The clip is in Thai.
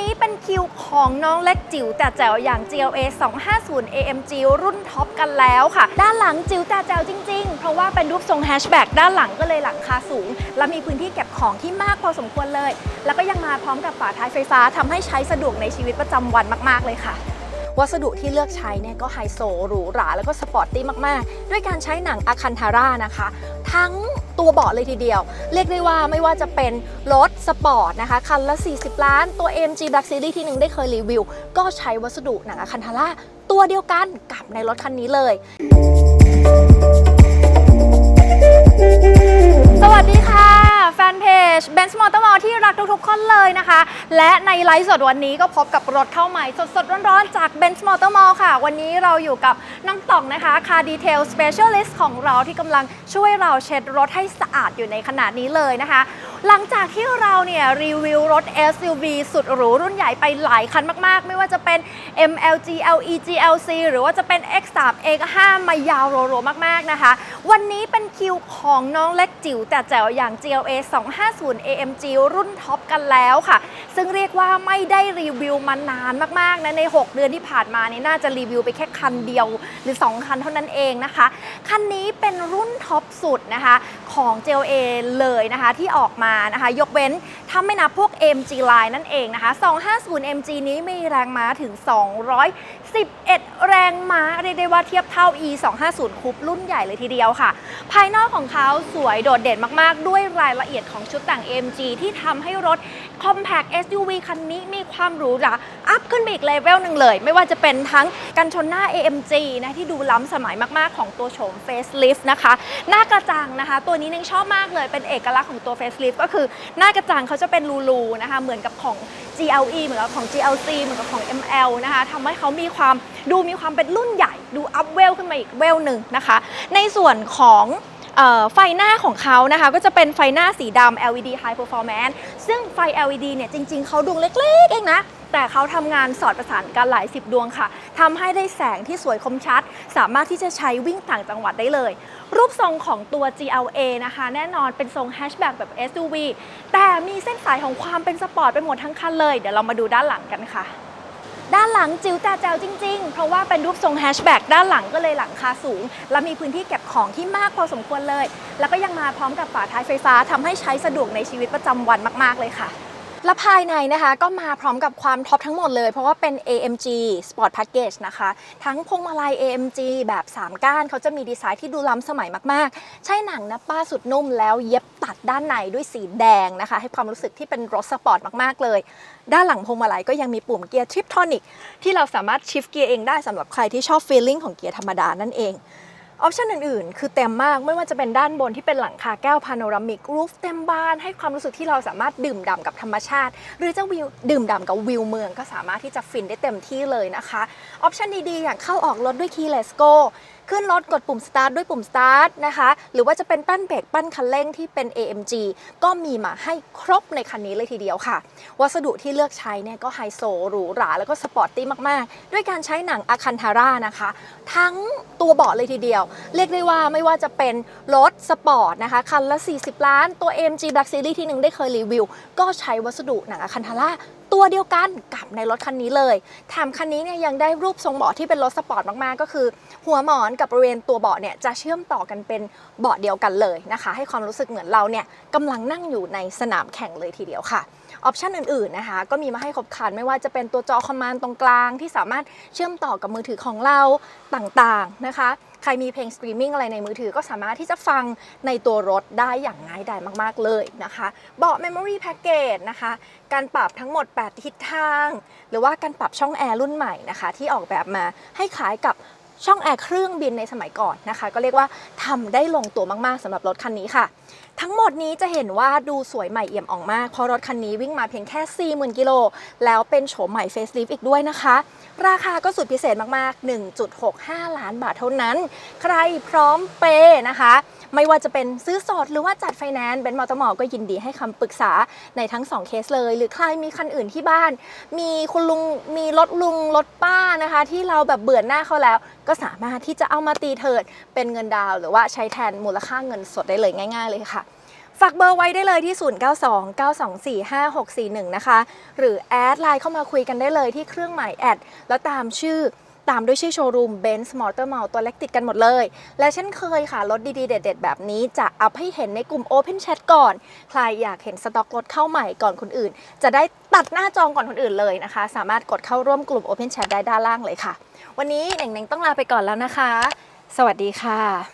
นี้เป็นคิวของน้องเล็กจิ๋วแต่แจ๋วอย่าง GLA 250 AMG รุ่นท็อปกันแล้วค่ะ ด้านหลังจิ๋วแต่แจ๋วจริง ๆ เพราะว่าเป็นรูปทรงแฮชแบ็กด้านหลังก็เลยหลังคาสูง และมีพื้นที่เก็บของที่มากพอสมควรเลย แล้วก็ยังมาพร้อมกับฝาท้ายไฟฟ้าทำให้ใช้สะดวกในชีวิตประจำวันมาก ๆ เลยค่ะ วัสดุที่เลือกใช้เนี่ยก็ไฮโซหรูหราแล้วก็สปอร์ตตี้มาก ๆ ด้วยการใช้หนังอะคันทาร่านะคะ ทั้งตัวเบาะเลยทีเดียว เรียกได้ว่าไม่ว่าจะเป็นรถสปอร์ตนะคะ คันละ 40 ล้าน ตัว AMG Black Series ที่หนึ่งได้เคยรีวิว ก็ใช้วัสดุหนังอะคันทาร่าตัวเดียวกันกับในรถคันนี้เลย สวัสดีค่ะ นเพจ Benz Motor Mall ที่รักทุกๆคนเลยนะคะ และในไลฟ์สดวันนี้ก็พบกับรถเข้าใหม่สดๆ ร้อนๆ จาก Benz Motor Mall ค่ะ วันนี้เราอยู่กับน้องต่องนะคะ Car Detail Specialist ของเราที่กำลังช่วยเราเช็ดรถให้สะอาดอยู่ในขณะนี้เลยนะคะ หลังจากที่เราเนี่ยรีวิวรถ SUV สุดหรูรุ่นใหญ่ไปหลายคันมากๆ ไม่ว่าจะเป็น MLG LE GLC หรือว่าจะเป็น X3 X5 มายาวโรๆมากๆนะคะ วันนี้เป็นคิวของน้องเล็กจิ๋วแต่แจ๋วอย่าง GLA 250 AMG รุ่นท็อปกันแล้วค่ะ ซึ่งเรียกว่าไม่ได้รีวิวมานานมากๆนะใน 6 เดือนที่ผ่านมานี่น่าจะรีวิวไปแค่คันเดียวหรือ 2 คันเท่านั้นเองนะคะ คันนี้เป็นรุ่นท็อปสุดนะคะของ JLA เลยนะคะที่ออกมานะคะ ยกเว้น ถ้าไม่นับพวก MG Line นั่นเองนะคะ 250 MG นี้มีแรงม้าถึง 211 แรงม้า เรียกได้ว่าเทียบเท่า E 250คูปรุ่นใหญ่เลยทีเดียวค่ะ ภายนอกของเขาสวยโดดเด่นมากๆ ด้วยรายละเอียดของชุดแต่ง MG ที่ทำให้รถ Compact SUV คันนี้มีความหรูหราอัพขึ้นไปอีกเลเวลหนึ่งเลย ไม่ว่าจะเป็นทั้งกันชนหน้า AMG นะที่ดูล้ำสมัยมากๆ ของตัวโฉม Facelift นะคะ หน้ากระจังนะคะ ตัวนี้นึงชอบมากเลยเป็นเอกลักษณ์ของตัว Facelift ก็คือหน้ากระจังเขาจะจะเป็นรูๆนะคะ เหมือนกับของ GLE เหมือนกับของ GLC เหมือนกับของ ML นะคะทำให้เขามีความดูมีความเป็นรุ่นใหญ่ ดูอัพเวลขึ้นมาอีกเวลหนึ่งนะคะ ในส่วนของไฟหน้าของเขานะคะก็จะเป็นไฟหน้าสีดำ LED High Performance ซึ่งไฟ LED เนี่ยจริง ๆ เขาดวงเล็ก ๆ เองนะ แต่เขาทำงานสอดประสานกันหลายสิบดวงค่ะทำให้ได้แสงที่สวยคมชัด สามารถที่จะใช้วิ่งต่างจังหวัดได้เลย รูปทรงของตัว GLA นะคะ แน่นอนเป็นทรงแฮชแบ็กแบบ SUV แต่มีเส้นสายของความเป็นสปอร์ตไปหมดทั้งคันเลย เดี๋ยวเรามาดูด้านหลังกันค่ะด้านหลังจิ๋วแต่แจ๋วจริง ๆ เพราะว่าเป็นรูปทรงแฮชแบ็กด้านหลังก็เลยหลังคาสูง และมีพื้นที่เก็บของที่มากพอสมควรเลย แล้วก็ยังมาพร้อมกับฝาท้ายไฟฟ้าทำให้ใช้สะดวกในชีวิตประจำวันมาก ๆ เลยค่ะ และภายในนะคะก็มาพร้อมกับความท็อปทั้งหมดเลย เพราะว่าเป็น AMG Sport Package นะคะ ทั้งพวงมาลัย AMG แบบ 3 ก้านเขาจะมีดีไซน์ที่ดูล้ำสมัยมากๆ ใช่หนังนะป้าสุดนุ่มแล้วเย็บตัดด้านในด้วยสีแดงนะคะ ให้ความรู้สึกที่เป็นรถสปอร์ตมากๆเลย ด้านหลังพวงมาลัยก็ยังมีปุ่มเกียร์ทริปทอนิกที่เราสามารถชิฟเกียร์เองได้สำหรับใครที่ชอบฟีลลิ่งของเกียร์ธรรมดานั่นเอง ออปชันอื่นๆ คือเต็มมากไม่ว่าจะเป็นด้านบนที่เป็นหลังคาแก้วพาโนรามิกรูฟเต็มบ้าน ให้ความรู้สึกที่เราสามารถดื่มด่ำกับธรรมชาติ หรือจะวิวดื่มด่ำกับวิวเมือง ก็สามารถที่จะฟินได้เต็มที่เลยนะคะออปชันดีๆ อย่างเข้าออกรถด้วย Keyless Go ขึ้นรถกดปุ่ม start ด้วยปุ่ม start นะคะหรือว่าจะเป็นปั้นเบรกปั้นคันเร่งที่เป็น AMG ก็มีมาให้ครบในคันนี้เลยทีเดียวค่ะ วัสดุที่เลือกใช้เนี่ยก็ไฮโซหรูหราแล้วก็สปอร์ตตี้มาก ๆ ด้วยการใช้หนังอะคันทาร่านะคะ ทั้งตัวเบาะเลยทีเดียว เรียกได้ว่าไม่ว่าจะเป็นรถสปอร์ตนะคะ คันละ 40 ล้านตัว AMG Black Series ที่หนึ่งได้เคยรีวิว ก็ใช้วัสดุหนังอะคันทาร่า ตัวเดียวกันกับในรถคันนี้เลยแถมคันนี้เนี่ยยังได้รูปทรงเบาะที่เป็นรถสปอร์ตมากๆ ก็คือ หัวหมอนกับบริเวณตัวเบาะเนี่ยจะเชื่อมต่อกันเป็นเบาะเดียวกันเลยนะคะ ให้ความรู้สึกเหมือนเราเนี่ยกำลังนั่งอยู่ในสนามแข่งเลยทีเดียวค่ะออปชันอื่นๆนะคะ ก็มีมาให้ครบครันไม่ว่าจะเป็นตัวจอคอมมานด์ตรงกลางที่สามารถเชื่อมต่อกับมือถือของเราต่างๆนะคะ ใครมีเพลงสตรีมมิ่งอะไรในมือถือก็สามารถที่จะฟังในตัวรถได้อย่างง่ายดายมากๆเลยนะคะเบาะ Memory Package นะคะ การปรับทั้งหมด 8 ทิศทาง หรือว่าการปรับช่องแอร์รุ่นใหม่นะคะ ที่ออกแบบมาให้คล้ายกับ ช่องแอร์เครื่องบินในสมัยก่อนนะคะ ก็เรียกว่าทำได้ลงตัวมาก ๆสำหรับรถคันนี้ค่ะ ทั้งหมดนี้จะเห็นว่าดูสวยใหม่เอี่ยมอ่องมาก เพราะรถคันนี้วิ่งมาเพียงแค่ 40,000 กิโล แล้วเป็นโฉมใหม่เฟซลิฟอีกด้วยนะคะ ราคาก็สุดพิเศษมาก ๆ 1.65 ล้านบาทเท่านั้น ใครพร้อมเปย์นะคะ ไม่ว่าจะเป็นซื้อสดหรือว่าจัดไฟแนนซ์เบนซ์มอเตอร์มอก็ยินดีให้คำปรึกษาในทั้ง 2 เคสเลย หรือใครมีคันอื่นที่บ้าน มีคุณลุงมีรถลุงรถป้านะคะ ที่เราแบบเบื่อหน้าเขาแล้ว ก็สามารถที่จะเอามาตีเถิดเป็นเงินดาว หรือว่าใช้แทนมูลค่าเงินสดได้เลยง่าย ๆ เลยค่ะฝากเบอร์ไว้ได้เลยที่ 0929245641 นะคะ หรือแอดไลน์เข้ามาคุยกันได้เลยที่เครื่องหมายแอด แล้วตามชื่อ ตามด้วยชื่อโชว์รูม Benz Motor m o u l ตัวเล็กติดกันหมดเลย และเช่นเคยค่ะ รถดีๆ เด็ด ๆ แบบนี้จะอัพให้เห็นในกลุ่ม Open Chat ก่อน ใครอยากเห็นสต็อกรถเข้าใหม่ก่อนคนอื่น จะได้ตัดหน้าจองก่อนคนอื่นเลยนะคะ สามารถกดเข้าร่วมกลุ่ม Open Chat ได้ด้านล่างเลยค่ะ วันนี้เน่งๆต้องลาไปก่อนแล้วนะคะ สวัสดีค่ะ